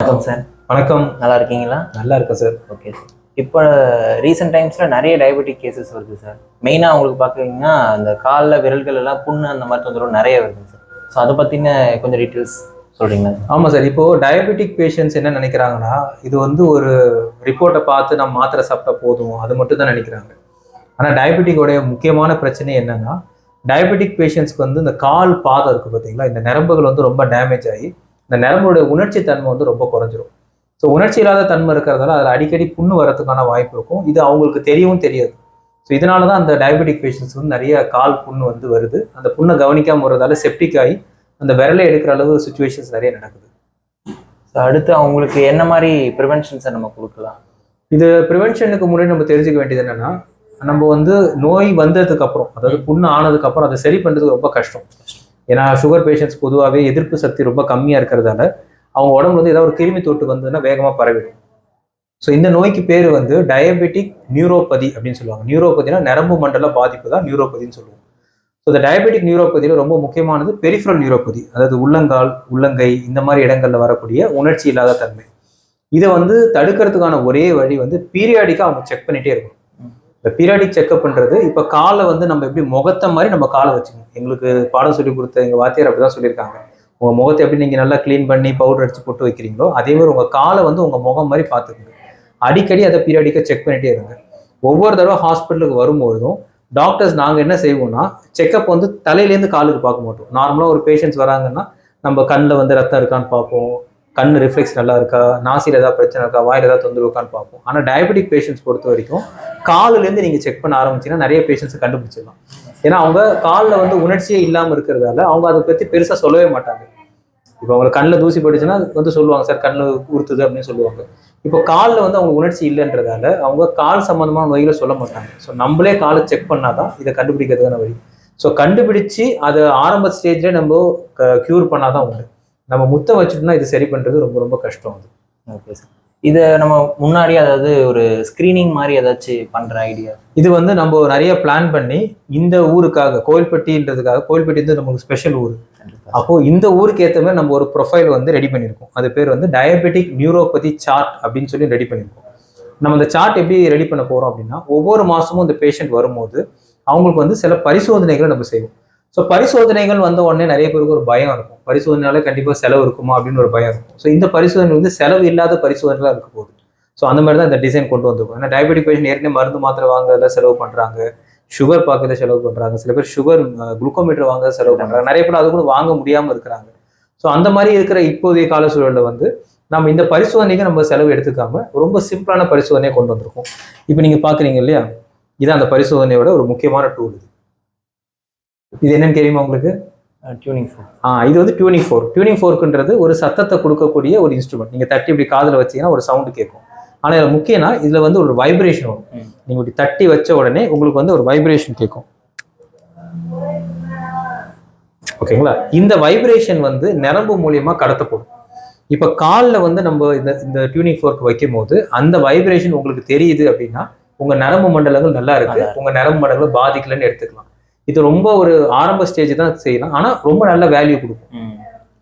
வணக்கம் சார். வணக்கம். நல்லா இருக்கீங்களா நல்லா இருக்கேன் சார். Okay sir. இப்போ ரீசெண்ட் டைம்ஸில் நிறைய டயபெட்டிக் கேசஸ் வருது சார். மெயினாக உங்களுக்கு பார்க்குறீங்கன்னா அந்த காலில் விரல்கள் எல்லாம் புண்ணு அந்த மாதிரி தொந்தரவு நிறைய வருது சார். ஸோ அதை பற்றின கொஞ்சம் டீட்டெயில்ஸ் சொல்கிறீங்களா ஆமாம் சார். இப்போ டயபெட்டிக் பேஷண்ட்ஸ் என்ன நினைக்கிறாங்கன்னா இது வந்து ஒரு ரிப்போர்ட்டை பார்த்து நம்ம மாத்திரை சாப்பிட்டா போதும். அது மட்டும் தான் நினைக்கிறாங்க. ஆனால் டயபெட்டிக்கோடைய முக்கியமான பிரச்சனை என்னன்னா டயபெட்டிக் பேஷண்ட்ஸ்க்கு வந்து இந்த கால் பாதம் இருக்குது பார்த்தீங்களா இந்த நரம்புகள் வந்து ரொம்ப டேமேஜ் ஆகி இந்த நரம்போட உணர்ச்சி தன்மை வந்து ரொம்ப குறைஞ்சிரும். ஸோ உணர்ச்சி இல்லாத தன்மை இருக்கிறதால அதில் அடிக்கடி புண்ணு வரதுக்கான வாய்ப்பு இருக்கும். இது அவங்களுக்கு தெரியவும் தெரியாது. ஸோ இதனால தான் அந்த டயபெட்டிக் பேஷண்ட்ஸ் வந்து நிறைய கால் புண்ணு வந்து வருது. அந்த புண்ணை கவனிக்காம வரதால செப்டிக் ஆகி அந்த விரலை எடுக்கிற அளவு சுச்சுவேஷன்ஸ் நிறைய நடக்குது. ஸோ அடுத்து அவங்களுக்கு என்ன மாதிரி ப்ரிவென்ஷன்ஸை நம்ம கொடுக்கலாம்? இது ப்ரிவென்ஷனுக்கு முன்னாடி நம்ம தெரிஞ்சுக்க வேண்டியது என்னன்னா நம்ம வந்து நோய் வந்ததுக்கு அப்புறம் அதாவது புண்ணு ஆனதுக்கு அப்புறம் அதை சரி பண்றது ரொம்ப கஷ்டம். ஏன்னா சுகர் பேஷண்ட்ஸ் பொதுவாகவே எதிர்ப்பு சக்தி ரொம்ப கம்மியாக இருக்கிறதால அவங்க உடம்புல வந்து ஏதாவது ஒரு கிருமி தொட்டு வந்ததுன்னா வேகமாக பரவிடும். ஸோ இந்த நோய்க்கு பேர் வந்து டயபெட்டிக் நியூரோபதி அப்படின்னு சொல்லுவாங்க. நியூரோபதினா நரம்பு மண்டல பாதிப்பு தான் நியூரோபதின்னு சொல்லுவோம். ஸோ இந்த டயபெட்டிக் நியூரோபதியில் ரொம்ப முக்கியமானது பெரிஃபரல் நியூரோபதி அதாவது உள்ளங்கால் உள்ளங்கை இந்த மாதிரி இடங்களில் வரக்கூடிய உணர்ச்சி இல்லாத தன்மை. இதை வந்து தடுக்கிறதுக்கான ஒரே வழி வந்து பீரியாடிக்காக அவங்க செக் பண்ணிகிட்டே இருக்கணும். இந்த பீரியாடிக் செக்அப் பண்ணுறது இப்போ காலை வந்து நம்ம எப்படி முகத்தை மாதிரி நம்ம காலை வச்சுக்கணும். எங்களுக்கு பாடம் சொல்லி கொடுத்த எங்கள் வாத்தியார் அப்படி தான் சொல்லியிருக்காங்க. உங்கள் முகத்தை எப்படி நீங்கள் நல்லா க்ளீன் பண்ணி பவுடர் அடிச்சு போட்டு வைக்கிறீங்களோ அதே மாதிரி உங்கள் காலை வந்து உங்கள் முகம் மாதிரி பார்த்துக்கோங்க. அடிக்கடி அதை பீரியாடிக்காக செக் பண்ணிட்டே இருங்க. ஒவ்வொரு தடவை ஹாஸ்பிட்டலுக்கு வரும்பொழுதும் டாக்டர்ஸ் நாங்கள் என்ன செய்வோம்னா செக்கப் வந்து தலையிலேருந்து காலுக்கு பார்க்க மாட்டோம். நார்மலாக ஒரு பேஷண்ட்ஸ் வராங்கன்னா நம்ம கண்ணில் வந்து ரத்தம் இருக்கான்னு பார்ப்போம். கண் ரிஃப்ளெக்ஸ் நல்லா இருக்கா நாசியில் ஏதாவது பிரச்சனை இருக்கா? வாயில் ஏதாவது தொந்தரவு இருக்கான்னு பார்ப்போம். ஆனால் டயபெட்டிக் பேஷண்ட்ஸ் பொறுத்த வரைக்கும் காலிலேருந்து நீங்கள் செக் பண்ண ஆரம்பிச்சிங்கன்னா நிறைய பேஷண்ட்ஸை கண்டுபிடிச்சிடலாம். ஏன்னா அவங்க காலில் வந்து உணர்ச்சியே இல்லாமல் இருக்கிறதால அவங்க அதை பற்றி பெருசாக சொல்லவே மாட்டாங்க. இப்போ அவங்க கண்ணில் தூசி போயிடுச்சுன்னா வந்து சொல்லுவாங்க சார் கண்ணில் உறுத்துது அப்படின்னு சொல்லுவாங்க. இப்போ காலில் வந்து அவங்க உணர்ச்சி இல்லைன்றதால அவங்க கால் சம்மந்தமான நோய்களை சொல்ல மாட்டாங்க. ஸோ நம்மளே காலை செக் பண்ணாதான் இதை கண்டுபிடிக்கிறதுக்கான வழி. ஸோ கண்டுபிடிச்சு அதை ஆரம்ப ஸ்டேஜ்லேயே நம்ம க்யூர் பண்ணாதான் உண்டு. நம்ம முத்த வச்சுட்டோம்னா இது சரி பண்ணுறது ரொம்ப ரொம்ப கஷ்டம் அது. ஓகே சார் இதை நம்ம முன்னாடி அதாவது ஒரு ஸ்க்ரீனிங் மாதிரி ஏதாச்சும் பண்ணுற ஐடியா இது வந்து நம்ம நிறைய பிளான் பண்ணி இந்த ஊருக்காக கோயில்பட்டின்றதுக்காக கோயில்பட்டி வந்து நமக்கு ஸ்பெஷல் ஊர். அப்போ இந்த ஊருக்கு ஏற்ற மாதிரி நம்ம ஒரு ப்ரொஃபைல் வந்து ரெடி பண்ணியிருக்கோம் அது பேர் வந்து டயபெட்டிக் நியூரோபதி சார்ட் அப்படின்னு சொல்லி ரெடி பண்ணியிருக்கோம் நம்ம இந்த சார்ட் எப்படி ரெடி பண்ண போறோம் அப்படின்னா ஒவ்வொரு மாசமும் இந்த பேஷண்ட் வரும்போது அவங்களுக்கு வந்து சில பரிசோதனைகளை நம்ம செய்வோம். ஸோ பரிசோதனைகள் வந்த உடனே நிறைய பேருக்கு ஒரு பயம் இருக்கும். பரிசோதனையால கண்டிப்பாக செலவு இருக்குமா அப்படின்னு ஒரு பயம் இருக்கும். ஸோ இந்த பரிசோதனை வந்து செலவு இல்லாத பரிசோதனைலாம் இருக்க போகுது. ஸோ அந்த மாதிரி தான் இந்த டிசைன் கொண்டு வந்திருக்கோம். ஏன்னா டயபெட்டிக் பேஷண்ட் ஏற்கனவே மருந்து மாத்திரை வாங்குறதுல செலவு பண்ணுறாங்க சுகர் பார்க்கறத செலவு பண்ணுறாங்க சில பேர் சுகர் குளுக்கோமீட்டர் வாங்க செலவு பண்ணுறாங்க நிறைய பேர் அது கூட வாங்க முடியாமல் இருக்கிறாங்க. ஸோ அந்த மாதிரி இருக்கிற இப்போதைய கால சூழலில் வந்து நம்ம இந்த பரிசோதனைக்கு நம்ம செலவு எடுத்துக்காம ரொம்ப சிம்பிளான பரிசோதனையை கொண்டு வந்திருக்கோம். இப்போ நீங்கள் பார்க்குறீங்க இல்லையா? இதான் அந்த பரிசோதனையோட ஒரு முக்கியமான டூல் இது. இது என்னன்னு தெரியுமா உங்களுக்கு? டியூனிங் சார் ஆ இது வந்து டியூனிங் ஃபோர் டியூனிங் ஃபோர்க்குன்றது ஒரு சத்தத்தை கொடுக்கக்கூடிய ஒரு இன்ஸ்ட்ருமெண்ட் நீங்கள் தட்டி இப்படி காதில் வச்சீங்கன்னா ஒரு சவுண்டு கேட்கும். ஆனால் இதில் முக்கியம்னா இதில் வந்து ஒரு வைப்ரேஷன் வரும். நீங்கள் இப்படி தட்டி வச்ச உடனே உங்களுக்கு வந்து ஒரு வைப்ரேஷன் கேட்கும். ஓகேங்களா? இந்த வைப்ரேஷன் வந்து நரம்பு மூலியமா கடத்தப்படும். இப்போ காலில் வந்து நம்ம இந்த இந்த டியூனிங் ஃபோர்க் வைக்கும் போது அந்த வைப்ரேஷன் உங்களுக்கு தெரியுது அப்படின்னா உங்க நரம்பு மண்டலங்கள் நல்லா இருக்கு. நல்லா உங்க நரம்பு மண்டலங்கள் பாதிக்கலன்னு எடுத்துக்கலாம். இது ரொம்ப ஒரு ஆரம்ப ஸ்டேஜ் தான் செய்யலாம். ஆனா ரொம்ப நல்ல வேல்யூ கொடுக்கும். ம்.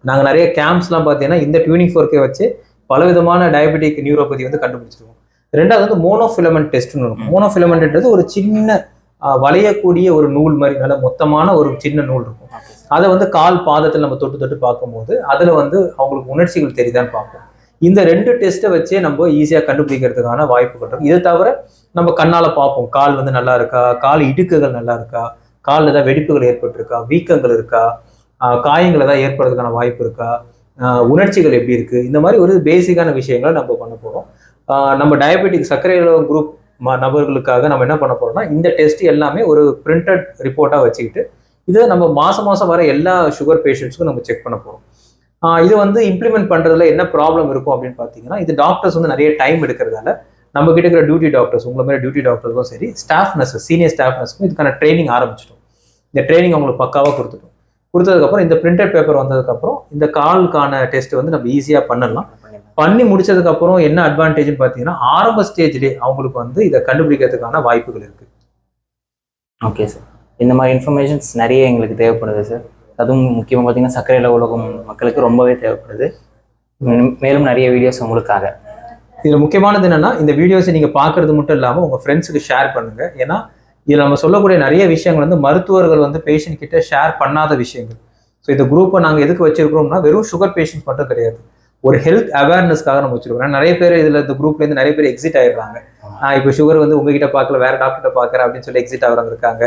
நாங்க நிறைய கேம்ப்ஸ்லாம் பார்த்தீங்கன்னா இந்த டியூனிங் ஃபோர்க்கை வச்சு பலவிதமான டயபெட்டிக் நியூரோபதி வந்து கண்டுபிடிச்சிருக்கோம் ரெண்டாவது வந்து மோனோஃபிலமெண்ட் டெஸ்ட்னு இருக்கும். மோனோஃபிலமெண்ட்ன்றது ஒரு சின்ன வளையக்கூடிய ஒரு நூல் மாதிரி நல்ல மொத்தமான ஒரு சின்ன நூல் இருக்கும். அதை வந்து கால் பாதத்தில் நம்ம தொட்டு தொட்டு பார்க்கும்போது அதில் வந்து அவங்களுக்கு உணர்ச்சிகள் தெரியுதான்னு பார்ப்போம். இந்த ரெண்டு டெஸ்ட்டை வச்சே நம்ம ஈஸியாக கண்டுபிடிக்கிறதுக்கான வாய்ப்புகள் இருக்கு இதை தவிர நம்ம கண்ணால் பார்ப்போம். கால் வந்து நல்லா இருக்கா? கால் இடுக்குகள் நல்லா இருக்கா? காலில் ஏதாவது வெடிப்புகள் ஏற்பட்டிருக்கா? வீக்கங்கள் இருக்கா? காயங்கள் ஏதாவது ஏற்படுறதுக்கான வாய்ப்பு இருக்கா? உணர்ச்சிகள் எப்படி இருக்கு? இந்த மாதிரி ஒரு பேசிக்கான விஷயங்களை நம்ம பண்ண போகிறோம் நம்ம டயபெட்டிக் சர்க்கரை குரூப் நபர்களுக்காக நம்ம என்ன பண்ண போகிறோம்னா இந்த டெஸ்ட் எல்லாமே ஒரு பிரிண்டட் ரிப்போர்ட்டாக வச்சுக்கிட்டு இதை நம்ம மாதம் மாதம் வர எல்லா சுகர் பேஷண்ட்ஸ்க்கும் நம்ம செக் பண்ண போகிறோம் இது வந்து இம்ப்ளிமெண்ட் பண்ணுறதுல என்ன ப்ராப்ளம் இருக்கும் அப்படின்னு பார்த்தீங்கன்னா இது டாக்டர்ஸ் வந்து நிறைய டைம் எடுக்கிறதால நம்ம கிட்ட இருக்கிற டியூட்டி டாக்டர்ஸ் உங்களை மாதிரி டியூட்டி டாக்டர்ஸும் சரி ஸ்டாஃப் நர்ஸஸ் சீனியர் ஸ்டாஃப் நர்ஸ்க்கும் இதுக்கான ட்ரைனிங் ஆரம்பிச்சிட்டோம். இந்த ட்ரைனிங் அவங்களுக்கு பக்காவாக கொடுத்துட்டோம். கொடுத்ததுக்கப்புறம் இந்த பிரிண்டட் பேப்பர் வந்ததுக்கப்புறம் இந்த காலுக்கான டெஸ்ட் வந்து நம்ம ஈஸியாக பண்ணலாம். பண்ணி முடிச்சதுக்கு அப்புறம் என்ன அட்வான்டேஜ்னு பார்த்தீங்கன்னா ஆரம்ப ஸ்டேஜ்லேயே அவங்களுக்கு வந்து இதை கண்டுபிடிக்கிறதுக்கான வாய்ப்புகள் இருக்கு. ஓகே சார் இந்த மாதிரி இன்ஃபர்மேஷன்ஸ் நிறைய எங்களுக்கு தேவைப்படுது சார் அதுவும் முக்கியமாக பார்த்தீங்கன்னா சர்க்கரை உலகம் மக்களுக்கு ரொம்பவே தேவைப்படுது. மேலும் நிறைய வீடியோஸ் உங்களுக்காக. இதுல முக்கியமானது என்னன்னா இந்த வீடியோஸை நீங்க பார்க்கிறது மட்டும் இல்லாம உங்க ஃப்ரெண்ட்ஸுக்கு ஷேர் பண்ணுங்க. ஏன்னா இதுல நம்ம சொல்லக்கூடிய நிறைய விஷயங்கள் வந்து மருத்துவர்கள் வந்து பேஷண்ட் கிட்ட ஷேர் பண்ணாத விஷயங்கள். ஸோ இந்த குரூப்பை நாங்க எதுக்கு வச்சிருக்கிறோம்னா வெறும் சுகர் பேஷண்ட்ஸ் மட்டும் கிடையாது. ஒரு ஹெல்த் அவேர்னஸ்க்காக நம்ம வச்சிருக்கோம் நிறைய பேர் இதுல இந்த குரூப்ல இருந்து நிறைய பேர் எக்ஸிட் ஆயிடுறாங்க. நான் இப்போ சுகர் வந்து உங்ககிட்ட பார்க்கல வேற டாக்டர்கிட்ட பார்க்கறேன் அப்படின்னு சொல்லி எக்ஸிட் ஆகிறவங்க இருக்காங்க.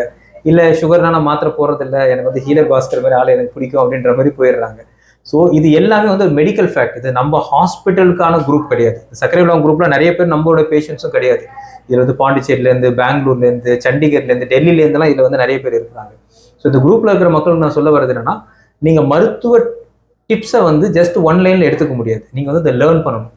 இல்ல சுகர்னா நான் மாத்திரை போறது இல்ல எனக்கு வந்து ஹீலர் பாஸ்கர் மாதிரி ஆள் எனக்கு பிடிக்கும் அப்படின்ற மாதிரி போயிடுறாங்க. ஸோ இது எல்லாமே வந்து மெடிக்கல் ஃபேக்ட் இது நம்ம ஹாஸ்பிட்டலுக்கான குரூப் கிடையாது. சர்க்கரை உள்ளவங்க குரூப்ல நிறைய பேர் நம்மளோட பேஷண்ட்ஸும் கிடையாது. இதில் வந்து பாண்டிச்சேரியிலேருந்து பெங்களூர்லேருந்து சண்டிகர்லேருந்து டெல்லியிலேருந்துலாம் இதில் வந்து நிறைய பேர் இருக்கிறாங்க. ஸோ இந்த குரூப்பில் இருக்கிற மக்களுக்கு நான் சொல்ல வர்றது என்னன்னா நீங்கள் மருத்துவ டிப்ஸை வந்து ஜஸ்ட் ஒன் லைனில் எடுத்துக்க முடியாது. நீங்கள் வந்து இதை லேர்ன் பண்ணணும்.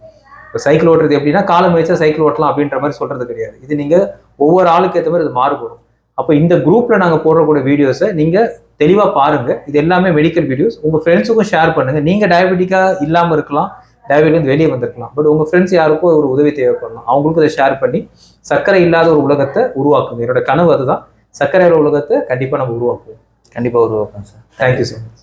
இப்போ சைக்கிள் ஓட்டுறது எப்படின்னா காலம் வச்சா சைக்கிள் ஓட்டலாம் அப்படின்ற மாதிரி சொல்கிறது கிடையாது. இது நீங்கள் ஒவ்வொரு ஆளுக்கு ஏற்ற மாதிரி இது மாறுபடும். அப்போ இந்த குரூப்ல நாங்க போடுறக்கூடிய வீடியோஸை நீங்க தெளிவா பாருங்க. இது எல்லாமே மெடிக்கல் வீடியோஸ் உங்க ஃப்ரெண்ட்ஸுக்கும் ஷேர் பண்ணுங்க. நீங்க டயபெட்டிக்கா இல்லாம இருக்கலாம். டயபெட்டிலேருந்து வெளியே வந்திருக்கலாம். பட் உங்க ஃப்ரெண்ட்ஸ் யாருக்கோ ஒரு உதவி தேவைப்படலாம் அவங்களுக்கும் இதை ஷேர் பண்ணி சர்க்கரை இல்லாத ஒரு உலகத்தை உருவாக்குங்க. என்னோட கனவு அதுதான். சர்க்கரை உலகத்தை கண்டிப்பா நம்ம உருவாக்குவோம். கண்டிப்பாக உருவாக்கும் சார் தேங்க்யூ ஸோ மச்